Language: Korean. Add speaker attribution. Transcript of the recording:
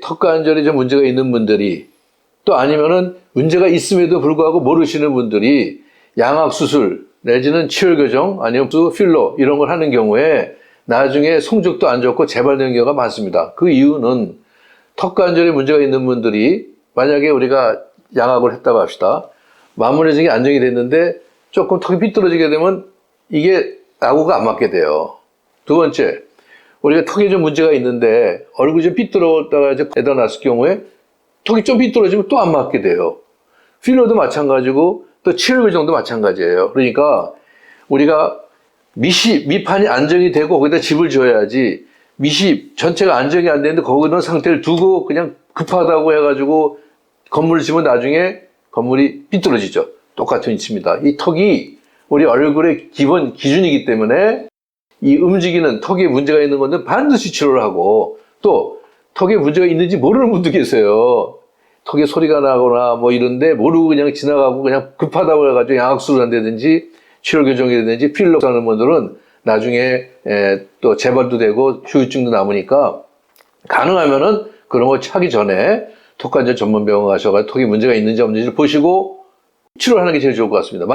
Speaker 1: 턱 관절에 좀 문제가 있는 분들이 또 아니면은 문제가 있음에도 불구하고 모르시는 분들이 양악 수술 내지는 치열 교정 아니면 또 필러 이런 걸 하는 경우에 나중에 성적도 안 좋고 재발되는 경우가 많습니다. 그 이유는 턱 관절에 문제가 있는 분들이 만약에 우리가 양악을 했다고 합시다. 마무리적이 안정이 됐는데 조금 턱이 삐뚤어지게 되면 이게 아구가 안 맞게 돼요. 두 번째, 우리가 턱에 좀 문제가 있는데 얼굴이 좀 삐뚤어졌다가 이제 에다 났을 경우에 턱이 좀 삐뚤어지면 또 안 맞게 돼요. 필러도 마찬가지고 또 치료 교정도 마찬가지예요. 그러니까 우리가 미시 밑판이 안정이 되고 거기다 집을 지어야지 미시 전체가 안정이 안 되는데 거기는 상태를 두고 그냥 급하다고 해가지고 건물을 지으면 나중에 건물이 삐뚤어지죠. 똑같은 위치입니다. 이 턱이 우리 얼굴의 기본 기준이기 때문에 이 움직이는 턱에 문제가 있는 건데 반드시 치료를 하고 또 턱에 문제가 있는지 모르는 분도 계세요. 턱에 소리가 나거나 뭐 이런데 모르고 그냥 지나가고 그냥 급하다고 해가지고 양악수를 한다든지 치료 교정이라든지 필러 하는 분들은 나중에 에, 또 재발도 되고 후유증도 남으니까 가능하면은 그런 거 차기 전에 턱관절 전문 병원 가셔가지고 턱에 문제가 있는지 없는지를 보시고 치료하는 게 제일 좋을 것 같습니다.